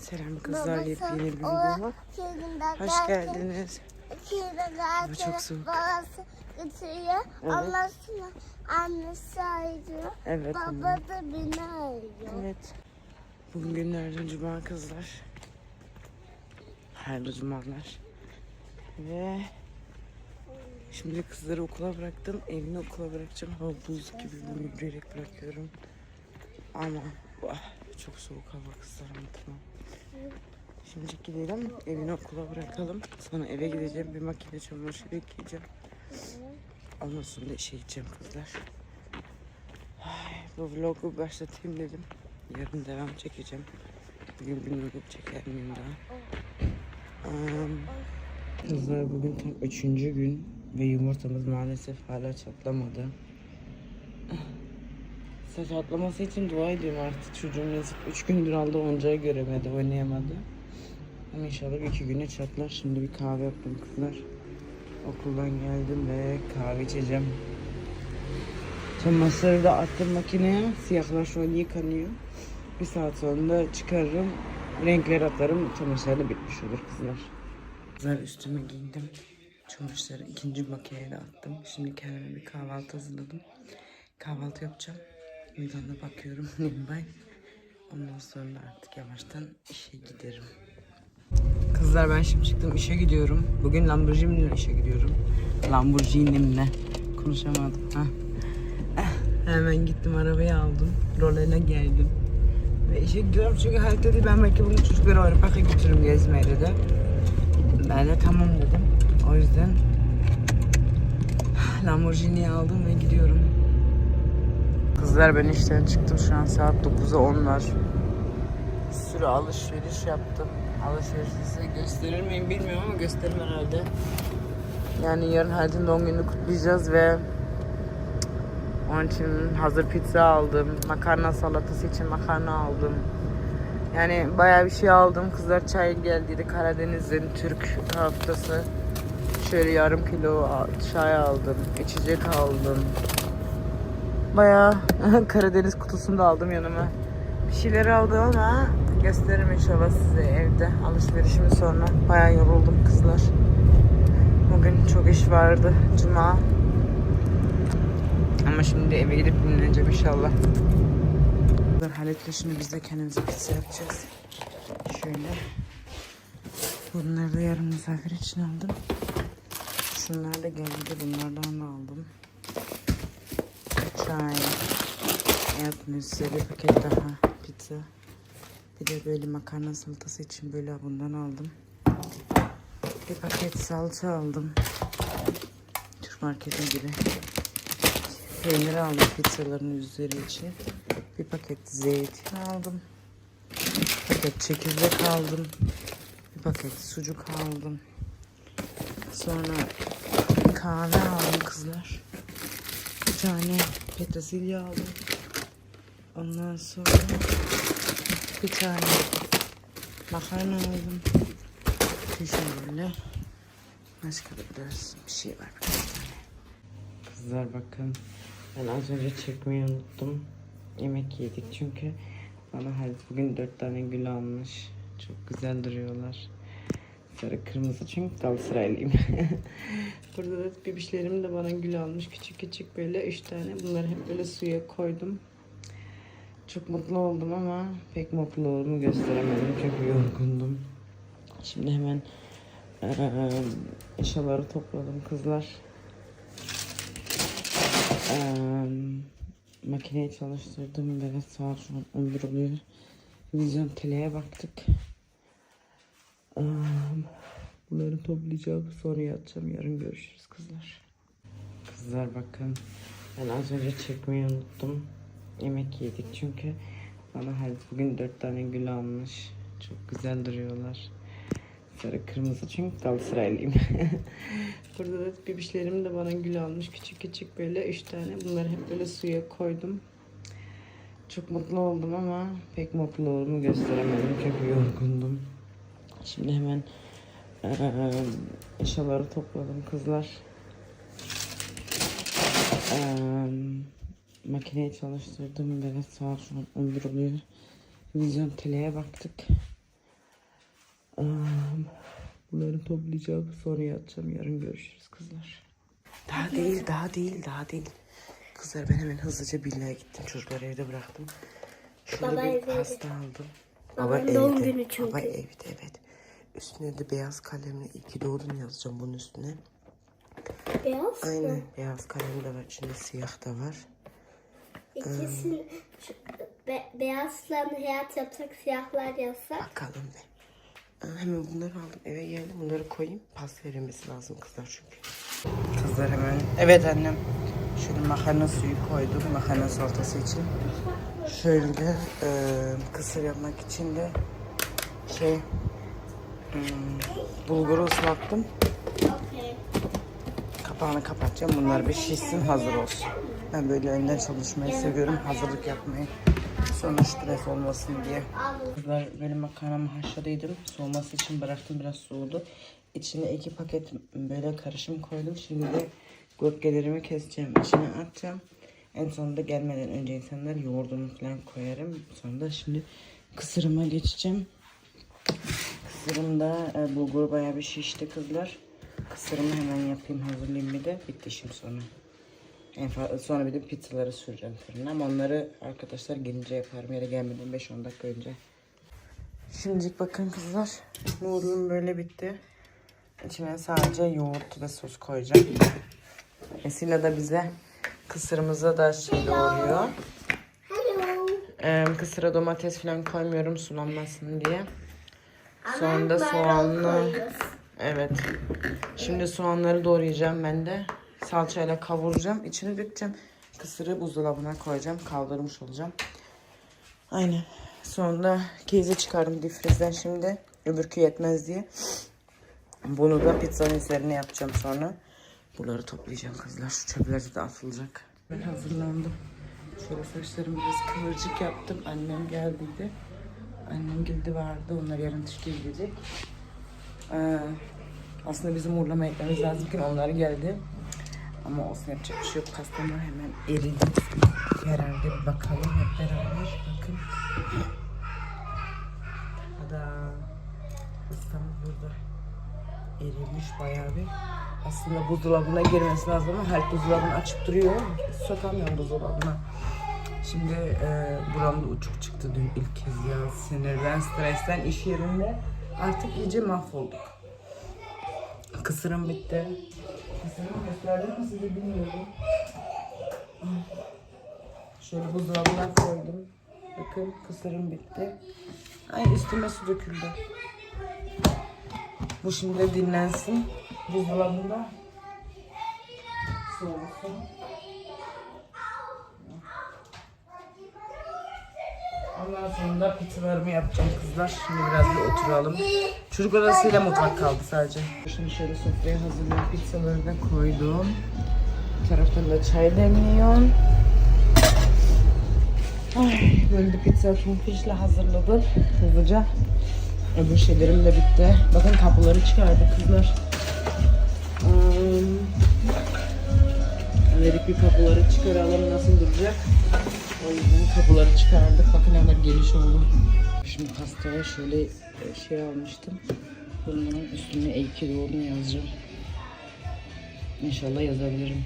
Selam kızlar yepyeni bir videoma. Hoş geldiniz. Hava çok soğuk. Babası götürüyor. Evet. Annesi arıyor. Evet. Baba anne. da beni arıyor. Evet. Bugün günlerden cuma kızlar. Hayırlı cumalar. Ve şimdi kızları okula bıraktım. Evini okula bırakacağım. Hava buz gibi bunu yürüyerek bırakıyorum. Ama ah, çok soğuk hava kızlar anlatamam. Şimdi gidelim evini okula bırakalım. Sonra eve gideceğim. Bir makine çamaşırı yıkayacağım. Ondan sonra da işe gideceğim kızlar. Ay, bu vlogu başlatayım dedim. Yarın devam çekeceğim. Bugün bir vlog çeker miyim daha? Am, kızlar bugün tam üçüncü gün ve yumurtamız maalesef hala çatlamadı. Saç çatlaması için dua ediyorum artık çocuğum yazık. Üç gündür aldı oncağı göremedi, oynayamadı. Ama inşallah iki güne çatlar. Şimdi bir kahve yaptım kızlar. Okuldan geldim ve kahve içeceğim. Çamaşırı da attım makineye. Siyahlar şu an yıkanıyor. Bir saat sonra da çıkarırım. Renkler atarım. Çamaşırı da bitmiş olur kızlar. Kızlar üstüme giydim. Çamaşırları ikinci makineye de attım. Şimdi kendime bir kahvaltı hazırladım. Kahvaltı yapacağım. Da bakıyorum. Nimbay. Ondan sonra artık yavaştan işe giderim. Kızlar ben şimdi çıktım işe gidiyorum. Bugün Lamborghini'yle işe gidiyorum. Lamborghini'mle. Konuşamadım. Ha. Hemen gittim arabayı aldım. Rolerine geldim. Ve işe gidiyorum çünkü Halit dedi ben belki bunu çocukları var parka götürürüm gezmeye dedi. Ben de tamam dedim. O yüzden Lamborghini'yi aldım ve gidiyorum. Kızlar ben işten çıktım şu an saat 9'a 10 var. Bir sürü alışveriş yaptım. Alışverişi size gösterir miyim bilmiyorum ama gösteririm herhalde. Yani yarın Halit'in doğum gününü kutlayacağız ve onun için hazır pizza aldım. Makarna salatası için makarna aldım. Yani bayağı bir şey aldım. Kızlar çay geldiydi. Karadeniz'in Türk haftası. Şöyle yarım kilo çay aldım. içecek aldım. Bayağı Karadeniz kutusunu da aldım yanıma. Bir şeyler aldım ama gösteririm inşallah size evde alışverişimi sonra. Bayağı yoruldum kızlar. Bugün çok iş vardı. Cuma. Ama şimdi eve gidip dinleneceğim inşallah. Halit'le şimdi biz de kendimize pizza yapacağız. Şöyle. Bunları da yarın misafir için aldım. Şunlar da geldi. Bunlardan da aldım. Çay. Yaptım size bir paket daha pizza. Bir de böyle makarna salatası için böyle bundan aldım. Bir paket salça aldım. Türk markete gibi. Peynir aldım pizzaların üzeri için. Bir paket zeytin aldım. Bir paket çekirdek aldım. Bir paket sucuk aldım. Sonra kahve aldım kızlar. Bir tane petersilya aldım. Ondan sonra bir tane makarna aldım. Şöyle. Başka da biraz bir şey var. Kızlar bakın. Ben az önce çekmeyi unuttum. Yemek yedik çünkü bana Halit bugün dört tane gül almış. Çok güzel duruyorlar. Sarı kırmızı çünkü Galatasaraylıyım. Burada da bebişlerim de bana gül almış. Küçük küçük böyle üç tane. Bunları hep böyle suya koydum. Çok mutlu oldum ama pek mutluluğumu gösteremedim çünkü yorgundum. Şimdi hemen eee, eşyaları topladım kızlar. Eee, makineyi çalıştırdım ve saat şu an 11 oluyor. Vizyon teleye baktık. Bunları toplayacağım sonra yatacağım. Yarın görüşürüz kızlar. Kızlar bakın. Ben az önce çekmeyi unuttum. Yemek yedik çünkü bana Halit bugün dört tane gül almış. Çok güzel duruyorlar. Sarı kırmızı çünkü Galatasaraylıyım. Burada da bebişlerim de bana gül almış. Küçük küçük böyle üç tane. Bunları hep böyle suya koydum. Çok mutlu oldum ama pek mutluluğumu gösteremedim çünkü yorgundum. Şimdi hemen eee, eşyaları topladım kızlar. Eee, makineyi çalıştırdım ve saat şu an 11 oluyor. Vizyon teleye baktık. Um, Bunları toplayacağım. Sonra yatacağım. Yarın görüşürüz kızlar. Daha değil, daha değil, daha değil. Kızlar ben hemen hızlıca Billa'ya gittim. Çocukları evde bıraktım. Şöyle Baba bir evdeydi. pasta aldım. Baba evde. doğum günü çünkü. Baba evde evet. Üstüne de beyaz kalemle iyi ki doğdun yazacağım bunun üstüne. Beyaz mı? Aynen beyaz kalem de var. içinde siyah da var. İkisini şu, be, beyazlarını hayat yapsak siyahlar yazsak. Bakalım be. Aa, Hemen bunları aldım eve geldim. Bunları koyayım. Pas verilmesi lazım kızlar çünkü. Kızlar hemen. Evet annem. Şöyle makarna suyu koydum. Makarna salatası için. Şöyle e, kısır yapmak için de şey bulguru ıslattım. Kapağını kapatacağım. Bunlar bir şişsin hazır olsun. Ben böyle önden çalışmayı seviyorum. Hazırlık yapmayı. Sonra stres olmasın diye. Kızlar böyle makarnamı haşladıydım. Soğuması için bıraktım. Biraz soğudu. İçine iki paket böyle karışım koydum. Şimdi de gurkelerimi keseceğim. İçine atacağım. En sonunda gelmeden önce insanlar yoğurdunu falan koyarım. Sonra da şimdi kısırıma geçeceğim. Kısırımda e, bulgur bayağı bir şişti kızlar. Kısırımı hemen yapayım hazırlayayım bir de. Bitti şimdi sonra. En sonra bir de pizzaları süreceğim fırına ama onları arkadaşlar gelince yaparım. Yere gelmeden 5-10 dakika önce. Şimdilik bakın kızlar. Noodle'um böyle bitti. İçine sadece yoğurt ve sos koyacağım. Esila da bize kısırımıza da şey doğruyor. Ee, kısıra domates falan koymuyorum sulanmasın diye. Sonra da soğanlı. Evet. Şimdi soğanları doğrayacağım ben de. Salçayla kavuracağım. İçine dökeceğim. Kısırı buzdolabına koyacağım. Kaldırmış olacağım. Aynen. Sonra keyze çıkarım difrizden şimdi. Öbürkü yetmez diye. Bunu da pizzanın üzerine yapacağım sonra. Bunları toplayacağım kızlar. Şu çöpler de atılacak. Ben hazırlandım. Şöyle saçlarımı biraz kıvırcık yaptım. Annem geldiydi. Annem geldi vardı. Onlar yarın Türkiye gidecek. Ee, aslında bizim uğurlama etmemiz lazımken onlar geldi. Ama olsun yapacak bir şey yok. Pastamı hemen eridi. Herhalde bir bakalım hep beraber. Bakın. Tada. Pastamız burada. Erimiş bayağı bir. Aslında buzdolabına girmesi lazım ama her buzdolabını açıp duruyor. Sokamıyorum buzdolabına. Şimdi e, buramda uçuk çıktı dün ilk kez ya. Sinirden, stresten iş yerinde artık iyice mahvolduk. Kısırım bitti. Kısırımı gösterdim mi size bilmiyorum. Şöyle buzdolabına koydum. Bakın kısırım bitti. Ay üstüme su döküldü. Bu şimdi dinlensin. Buzdolabında soğusun. Ondan sonra da pizzalarımı yapacağım kızlar. Şimdi biraz bir oturalım. Çocuk odasıyla mutfak kaldı sadece. Şimdi şöyle sofraya hazırlayıp pizzaları da koydum. Bir taraftan da çay demliyorum. Ay, böyle de pizza tunfişle hazırladım hızlıca. Öbür şeylerim de bitti. Bakın kapıları çıkardı kızlar. Hmm. Dedik bir kapıları çıkaralım nasıl duracak. O yüzden kapıları çıkardık. Bakın kadar geniş oldu. Şimdi pastaya şöyle e, şey almıştım. Bunların üstüne ki doğdun yazacağım. İnşallah yazabilirim.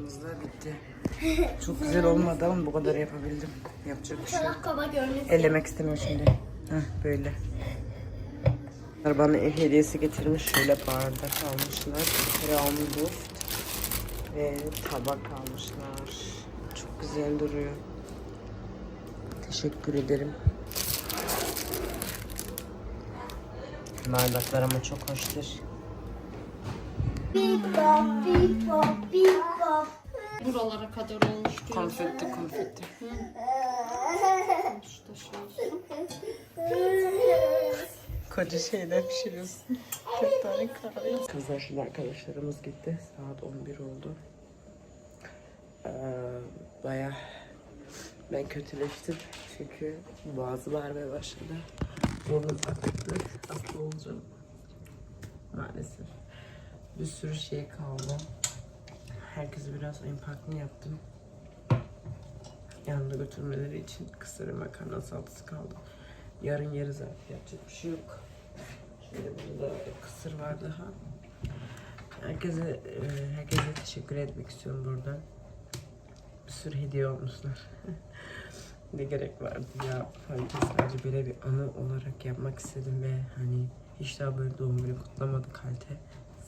Pastamız da bitti. Çok güzel olmadı ama bu kadar yapabildim. Yapacak bir şey yok. Çok kaba görünüyor. Ellemek istemiyorum şimdi. Heh, böyle. Bana ev hediyesi getirmiş. Şöyle bardak almışlar. Crown Boost. Ve tabak almışlar. Çok güzel duruyor. Teşekkür ederim. Bardaklar ama çok hoştur. Bip bop, bip bop, bop. Buralara kadar olmuş diyorsun. Konfetti konfetti. İşte şey. Koca şeyler pişiriyorsun. 40 tane kahve. Kızlar şimdi arkadaşlarımız gitti. Saat 11 oldu. Ee, Baya ben kötüleştim. Çünkü boğazım ağrımaya başladı. Burnum akıttı. Hasta olacağım. Maalesef. Bir sürü şey kaldı. Herkese biraz empakını yaptım. Yanında götürmeleri için kısır makarna salatası kaldı. Yarın yeriz zaten yapacak bir şey yok. Şöyle burada kısır var daha. Herkese e, herkese teşekkür etmek istiyorum buradan. Bir sürü hediye olmuşlar. ne gerek vardı ya. Sanki sadece böyle bir anı olarak yapmak istedim ve hani hiç daha böyle doğum günü kutlamadık halte.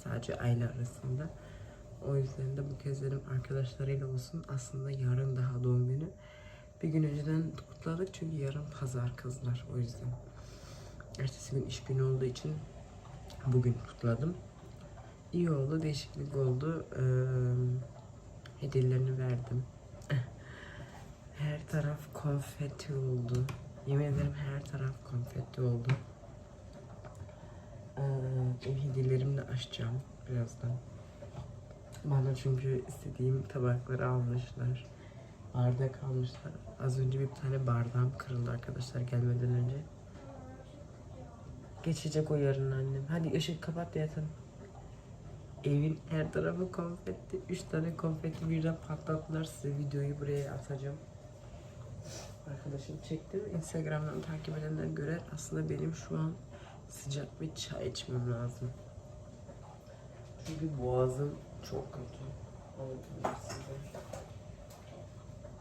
Sadece aile arasında. O yüzden de bu kez dedim arkadaşlarıyla olsun. Aslında yarın daha doğum günü. Bir gün önceden kutladık çünkü yarın pazar kızlar o yüzden. Ertesi gün iş günü olduğu için bugün kutladım. İyi oldu, değişiklik oldu. Ee, hediyelerini verdim. Her taraf konfeti oldu. Yemin ederim her taraf konfeti oldu. Ee, de açacağım birazdan. Bana çünkü istediğim tabakları almışlar. Bardak almışlar. Az önce bir tane bardağım kırıldı arkadaşlar gelmeden önce. Geçecek o yarın annem. Hadi ışık kapat da. Evin her tarafı konfetti. Üç tane konfetti birden patlattılar. Size videoyu buraya atacağım. Arkadaşım çekti. Instagram'dan takip edenler göre aslında benim şu an sıcak bir çay içmem lazım. Çünkü boğazım çok kötü. Anlatayım size.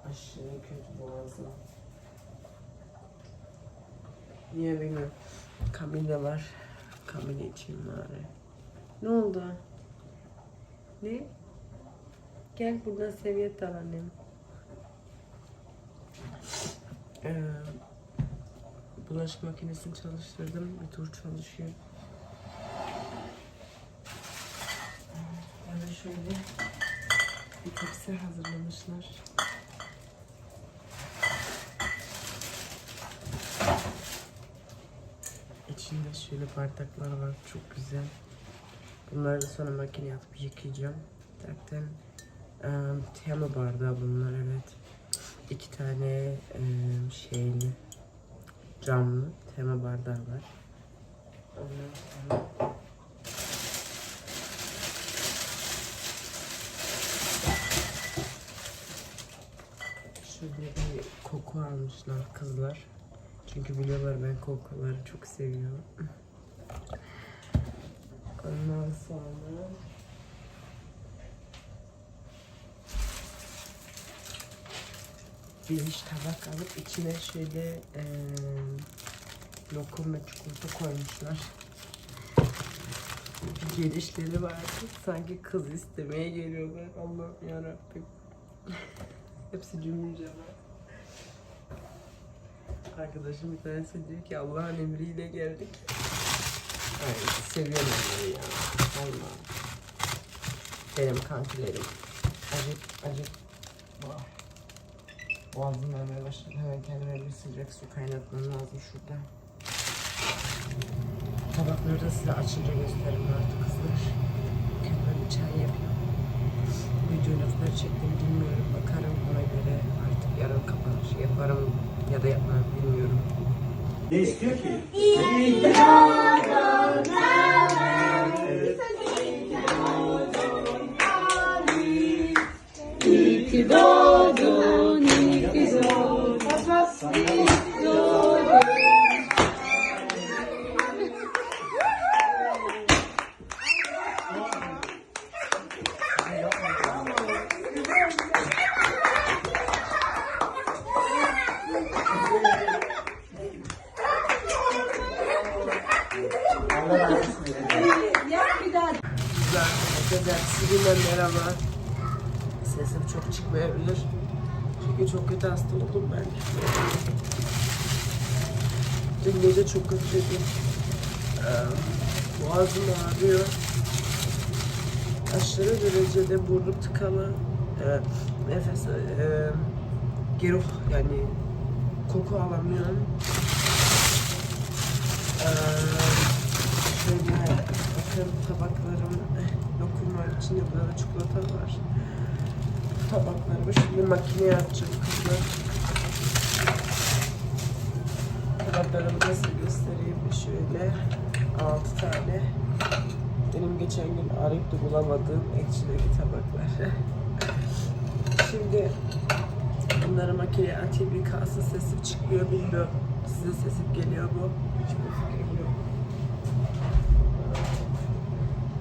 Aşırı kötü boğazım. Niye bilmiyorum. Kamille var. Kamille içeyim bari. Ne oldu? Ne? Gel buradan seviyet al annem. Ee, bulaşık makinesini çalıştırdım. Bir tur çalışıyor. Bana şöyle bir tepsi hazırlamışlar. İçinde şöyle bardaklar var. Çok güzel. Bunları da sonra makineye atıp yıkayacağım. Zaten um, tema bardağı bunlar evet. İki tane um, şeyli camlı tema bardağı var. Ondan sonra Şöyle bir koku almışlar kızlar. Çünkü biliyorlar ben kokuları çok seviyorum. Ondan sonra bir iş tabak alıp içine şöyle eee lokum ve çikolata koymuşlar. Gelişleri vardı. Sanki kız istemeye geliyorlar. Allah'ım yarabbim. Hepsi cümlece var. Arkadaşım bir tanesi diyor ki Allah'ın emriyle geldik. Ay seviyorum onları ya. Allah. Benim kankilerim. Acık acık. Vah. Boğazım ağrımaya başladı. Hemen kendime bir sıcak su kaynatmam lazım şurada. Tabakları da size açınca gösteririm artık kızlar. Kendime bir çay yapıyorum. Videoyu ne kadar çektiğimi bilmiyorum. Bakarım ona göre artık yarın kapanış yaparım ya da yapmam bilmiyorum. Ne istiyor ki? Allah Sesim çok çıkmayabilir. Çünkü çok kötü hasta oldum ben. Dün gece çok kötüydü. Ee, boğazım ağrıyor. Aşırı derecede burnum tıkalı. e, nefes e, geruh yani koku alamıyorum. E, şöyle bakın tabaklarım lokum var içinde burada da çikolata var. Tabaklarımı şimdi makineye atacağım kızlar. Tabaklarımı size göstereyim şöyle. 6 tane. Benim geçen gün arayıp da bulamadığım ekşideki tabaklar. Şimdi bunları makineye atayım bir kalsın sesim çıkmıyor bilmiyorum. Size sesim geliyor mu? Hiçbir fikrim yok.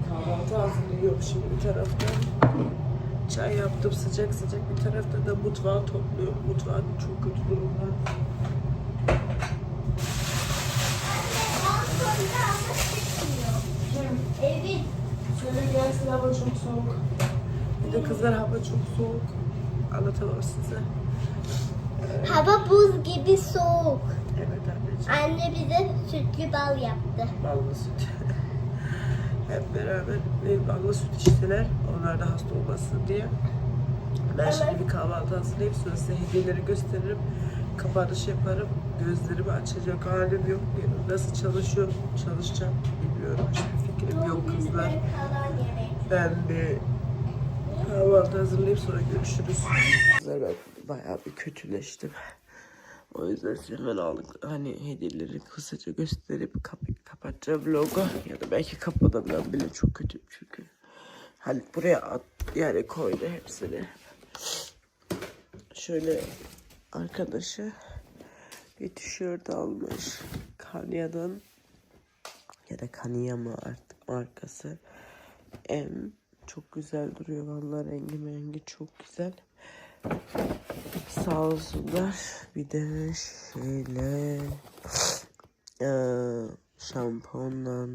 Kahvaltı hazırlıyorum şimdi bir taraftan. Çay yaptım sıcak sıcak bir tarafta da mutfağı topluyorum. Mutfağım çok kötü durumda. Gelsin hava çok soğuk. Bir de kızlar hava çok soğuk. Anlatamam size. Hava buz gibi soğuk. Evet anneciğim. Anne bize sütlü bal yaptı. Ballı süt. Hep beraber bir ballı süt içtiler. Onlar da hasta olmasın diye. Ben şimdi bir kahvaltı hazırlayıp sonra size hediyeleri gösteririm. Kapanış yaparım. Gözlerimi açacak halim yok. Nasıl çalışıyor, çalışacağım bilmiyorum. Hiçbir fikrim yok kızlar. Ben bir kahvaltı hazırlayıp sonra görüşürüz. Kızlar ben bayağı bir kötüleştim. O yüzden size hemen aldık. Hani hediyeleri kısaca gösterip kap kapatacağım vlogu. Ya da belki kapatabilirim bile çok kötü çünkü. Hani buraya at, yani koydu hepsini. Şöyle arkadaşı bir tişört almış. Kanya'dan ya da Kanya mı artık markası. M çok güzel duruyor vallahi rengi mengi çok güzel. Sağ olsunlar. Bir de şöyle eee şampuanla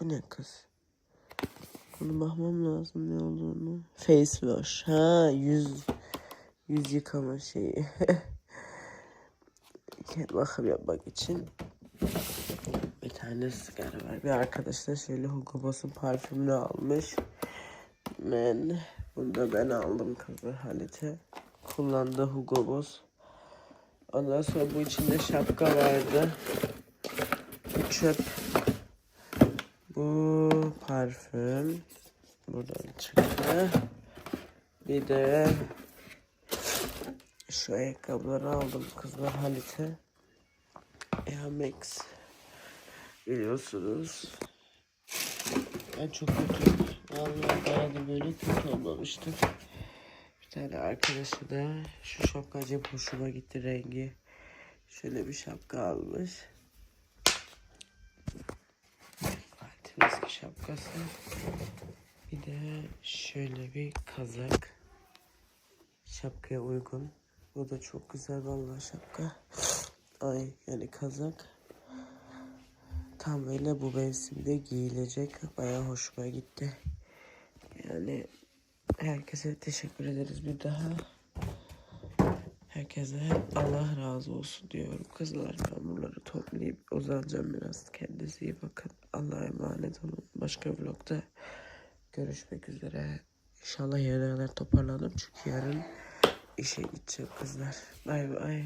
bu ne kız? Bunu bakmam lazım ne olduğunu. Face wash. Ha yüz yüz yıkama şeyi. Bakım yapmak için bir tane sigara var. Bir arkadaş da şöyle Hugo Boss'un parfümünü almış. Ben bunu da ben aldım kızı Halit'e. Kullandı Hugo Boss. Ondan sonra bu içinde şapka vardı. Bu çöp. Bu parfüm. Buradan çıktı. Bir de şu ayakkabıları aldım kızlar Halit'e. Air Max. Biliyorsunuz. Ben çok kötü. Vallahi daha da böyle kötü olmamıştım. Bir tane arkadaşı da şu şapka acayip hoşuma gitti rengi. Şöyle bir şapka almış. Eski şapkası. Bir de şöyle bir kazak. Şapkaya uygun. Bu da çok güzel vallahi şapka. Ay yani kazak. Tam böyle bu mevsimde giyilecek. Bayağı hoşuma gitti. Yani herkese teşekkür ederiz bir daha. Herkese Allah razı olsun diyorum. Kızlar ben bunları toplayıp uzanacağım biraz. Kendinize iyi bakın. Allah'a emanet olun. Başka vlogda görüşmek üzere. İnşallah yarına kadar toparlanırım. Çünkü yarın işe gideceğim kızlar. Bay bay.